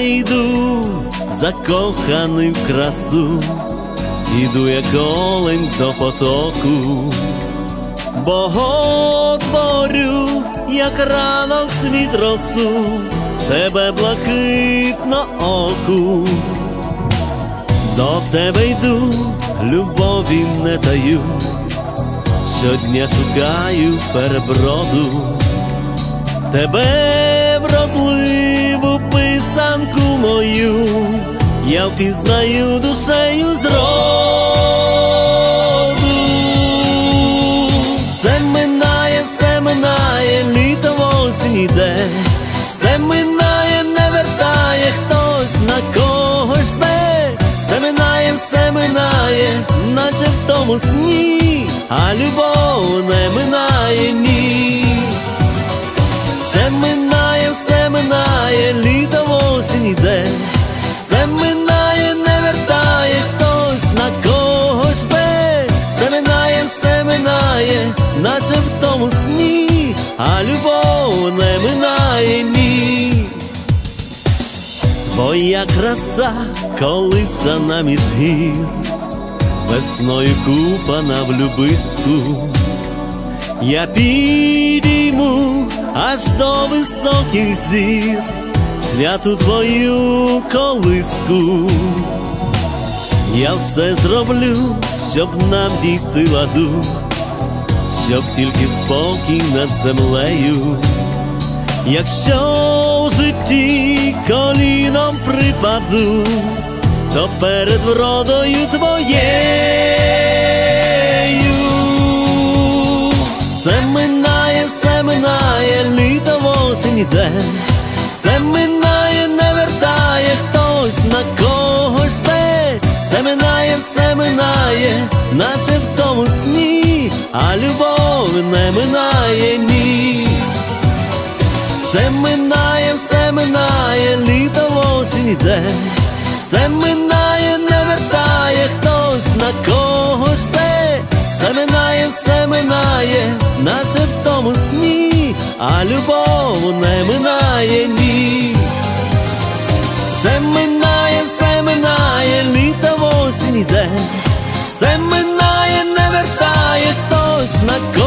йду, закоханий в красу, іду як олень до потоку, Боготворю, як ранок світ росу, тебе блакитно оку. До тебе йду, любові не таю, щодня шукаю переброду, тебе я впізнаю душею зроду. Все минає, все минає, літо в осінь іде, все минає, не вертає хтось на кого жде, все минає, все минає, наче в тому сні, а любов не минає ні. А любов не минає ні. Твоя краса колисана між гір, весною купана в любистку. Я підійму аж до високих зір святу твою колиску. Я все зроблю, щоб нам дійти ладу, щоб тільки спокій над землею. Якщо в житті коліном припаду, то перед вродою твоєю. Все минає, все минає, літо осінь іде, все минає, не вертає хтось на кого жде, все минає, все минає, наче в тому сні, а любов не минає ні. Все минає, все минає, літо осінь іде, все минає, не вертає хтось на кого жде, все минає, все минає, наче в тому сні, а любов не минає ні. Все минає, все минає, літо осінь іде, все минає. Christmas.